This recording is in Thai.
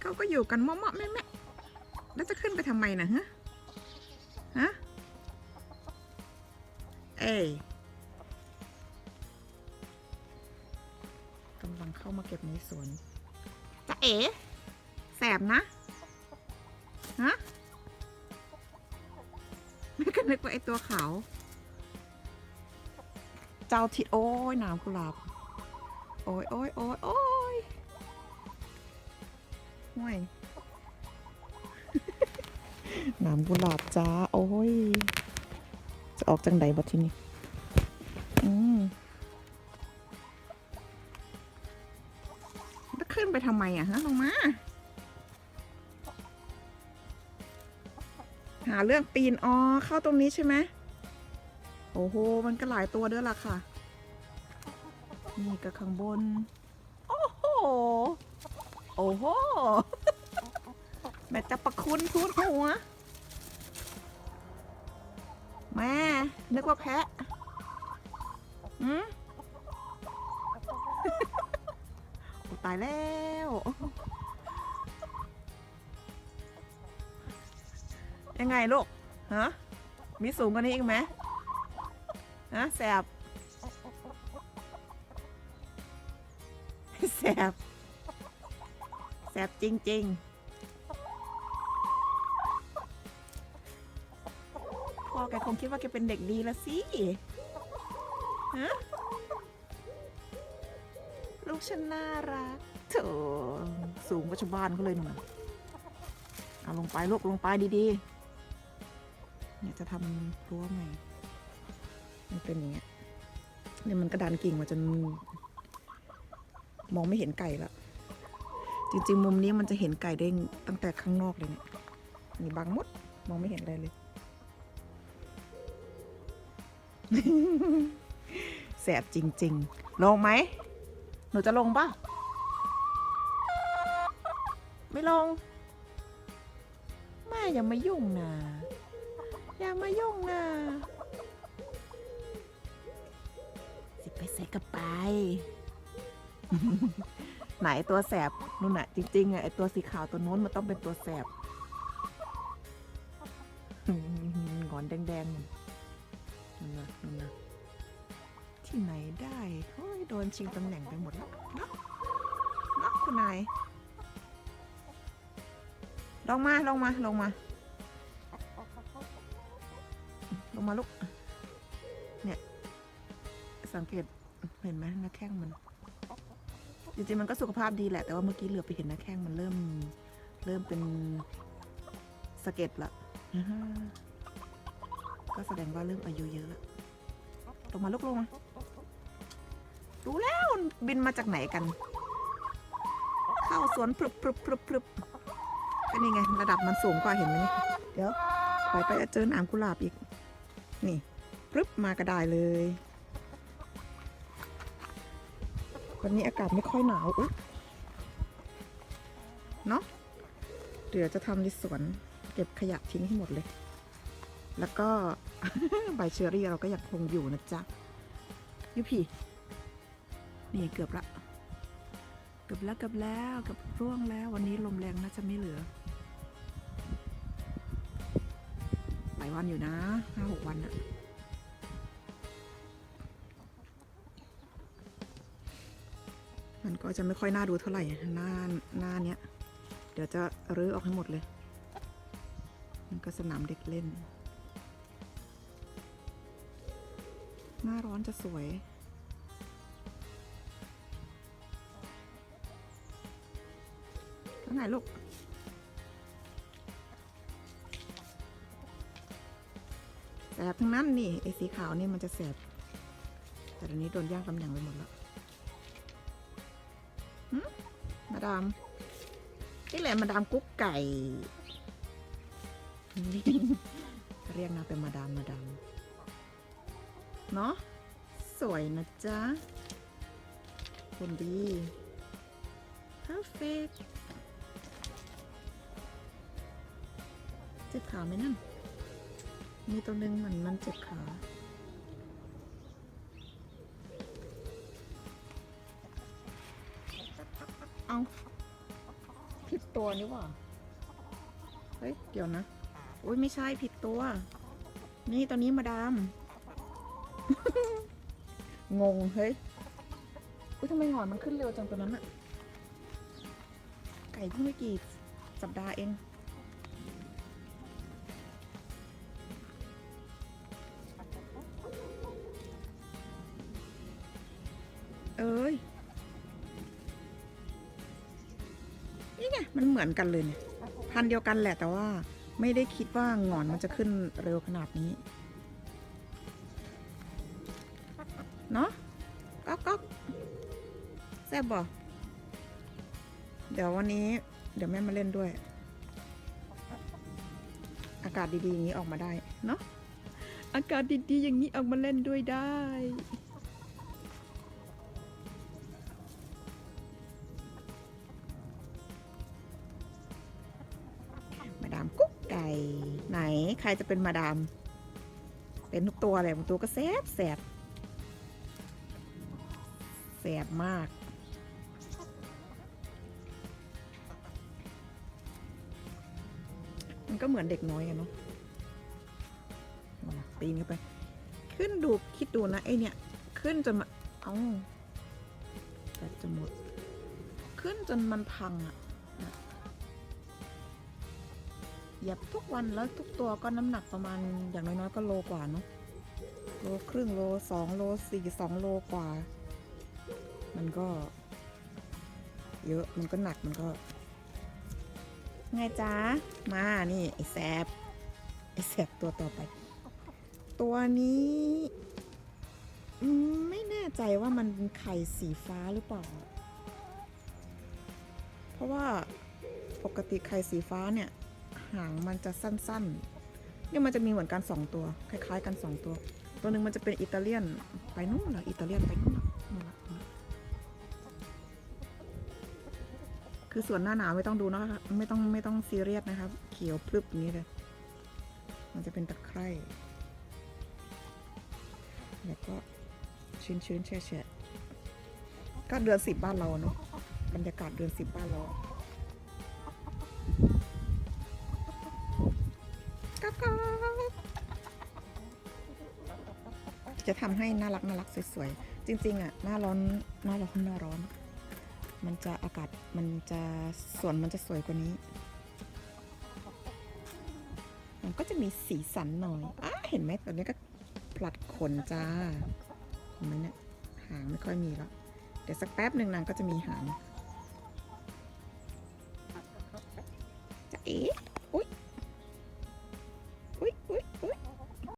เขาก็อยู่กันเมาะๆแม่ๆแล้วจะขึ้นไปทำไมนะฮะ ฮะ เอ้ยกำลังเข้ามาเก็บในสวนจะเอ๋แสบนะ ฮะไม่ก็นึกว่าไอตัวขาว เจ้าทิดโอ้ยน้ำกุหลาบ โอ้ยโอ้ยโอ้ยโอ้ย ห่วยน้ำกุหลาบจ้า โอ้ย จะออกจังใดบัดทีนี้อืมแล้วขึ้นไปทำไมอะฮะลงมา หาเรื่องปีน อ๋อ เข้าตรงนี้ใช่ไหม โอ้โห มันก็หลายตัวด้วยล่ะค่ะ นี่ก็ข้างบน โอ้โห โอ้โห แม่จะประคุณทุนหัว แม่ นึกว่าแพะอืมโอ้ตายแล้ว ยังไงลูก ฮะ มีสูงกว่านี้อีกไหมฮะแสบแสบ แสบจริง ๆ พ่อแกคงคิดว่าแกเป็นเด็กดีละสิ ฮะ ลูกฉันน่ารักเถอสูงกว่าชาวบ้านเขาเลยหนูเอาลงไปลูกลงไปดีๆ เนี่ยจะทำรั้วใหม่ มันเป็นอย่างเงี้ยเนี่ยมันกระดานกิ่งมาจน มองไม่เห็นไก่ละจ ริง ๆ มุมนี้มันจะเห็นไก่ได้ตั้งแต่ข้างนอกเลยเนี่ยนี่บังมดมองไม่เห็นอะไรเลย แสบจริง ๆ ลงไหม หนูจะลงป่ะ ไม่ลงแม่อย่ามายุ่งนะอย่ามายุ่งนะสิไปใส่กระไป ไหนตัวแสบนู่นน่ะ จริงๆอะไอตัวสีขาวตัวโน้นมันต้องเป็นตัวแสบงอนแดงๆนั่นนะนั่นนะที่ไหนได้โอ้ยโดนชิงตำแหน่งไปหมดแล้วเนาะเนาะคุณนายลงมาลงมาลงมา ลงมาลูก เนี่ย สังเกตเห็นไหมหน้าแข้งมัน จริงๆมันก็สุขภาพดีแหละ แต่ว่าเมื่อกี้เหลือไปเห็นหน้าแข้งมันเริ่ม เริ่มเป็นสะเก็ดละก็แสดงว่าเริ่มอายุเยอะแล้วลงมาลูกลงมาดูแล้วมันบินมาจากไหนกัน เข้าสวนพรึบพรึบพรึบพรึบก็นี่ไง ระดับมันสูงกว่าเห็นไหมเดี๋ยวถอยไปจะเจอหนามกุหลาบอีก นี่พรึบมากระไดายเลย วันนี้อากาศไม่ค่อยหนาวอุ๊เนาะเดี๋ยวจะทำในสวนเก็บขยะทิ้งให้หมดเลย แล้วก็ ใบเชอรี่เราก็ยังคงอยู่นะจ๊ะยุพีนี่เกือบละเกือบแล้วเกือบแล้วเกือบร่วงแล้ว วันนี้ลมแรงน่าจะไม่เหลือหลายวันอยู่นะห้าหกวันอะ ก็จะไม่ค่อยน่าดูเท่าไหร่หน้าหน้าเนี้ย เดี๋ยวจะรื้อออกให้หมดเลย มันก็สนามเด็กเล่น หน้าร้อนจะสวยแล้วไหนลูกแสบทั้งนั้นนี่ไอ้สีขาวนี่มันจะแสบแต่ตอนนี้โดนย่างตำแหน่งไปหมดแล้ว มาดามนี่แหละมาดามกุ๊กไก่ เรียกนางเป็นมาดามมาดามเนาะสวยนะจ๊ะคนดี perfect เจ็บขาไหมนั่น มีตัวหนึ่งมันมันเจ็บขา เอาตัวนี่หว่า เฮ้ย เดี๋ยวนะอุ้ยไม่ใช่ผิดตัว นี่ตัวนี้มาดาม งง เฮ้ยอุ้ยทำไมหอนมันขึ้นเร็วจังตัวนั้นอะไก่เพิ่งไม่กี่สัปดาห์เอง เอ้ย มันเหมือนกันเลยเนี่ยพันเดียวกันแหละแต่ว่าไม่ได้คิดว่าหงอนมันจะขึ้นเร็วขนาดนี้ เนาะก๊อกก๊อกแซ่บบ่เดี๋ยววันนี้ เดี๋ยวแม่มาเล่นด้วย อากาศดีๆอย่างนี้ออกมาได้ เนาะอากาศดีๆอย่างนี้ออกมาเล่นด้วยได้ ใครจะเป็นมาดาม เป็นทุกตัวเลยบางตัวก็แสบแสบแสบมาก มันก็เหมือนเด็กน้อยอะเนาะปีนเข้าไป ขึ้นดูคิดดูนะไอเนี่ย ขึ้นจนมา เอาแต่จะหมด ขึ้นจนมันพังอะ ยียบทุกวันแล้วทุกตัวก็น้ำหนักประมาณอย่างน้อยๆก็โลกว่าเนาะโลครึ่งโลสองโลสี่สองโลกว่า มันก็ เยอะมันก็หนักมันก็ ไงจ๊ะมานี่ไอแซบไอแซบตัวต่อไป ตัวนี้ไม่แน่ใจว่ามันเป็นไข่สีฟ้าหรือเปล่า เพราะว่าปกติไข่สีฟ้าเนี่ย หางมันจะสั้นๆ เนี่ยมันจะมีเหมือนกันสองตัว คล้าย ๆ กันสองตัว ตัวหนึ่งมันจะเป็นอิตาเลียนไปนู่นเหรออิตาเลียนไปนู่นเหรอนู่นเหรอนู่นเหรอคือส่วนหน้าหนาวไม่ต้องดูนะคะไม่ต้องไม่ต้องซีเรียสนะครับ เขียวพลึบอย่างนี้เลย มันจะเป็นตะไคร่แล้วก็ชื้นๆแฉะๆก็เดือนสิบบ้านเราเนาะบรรยากาศเดือนสิบบ้านเรา ก๊อกก๊อกจะทำให้น่ารักน่ารักสวยๆ จริง ๆ อะ หน้าร้อนหน้าร้อนหน้าร้อน มันจะอากาศมันจะสวนมันจะสวยกว่านี้ มันก็จะมีสีสันหน่อยอ้าเห็นไหมตอนนี้ก็ผลัดขนจ้าเห็นไหมเนี่ยหางไม่ค่อยมีแล้ว เดี๋ยวสักแป๊บหนึ่งนางก็จะมีหาง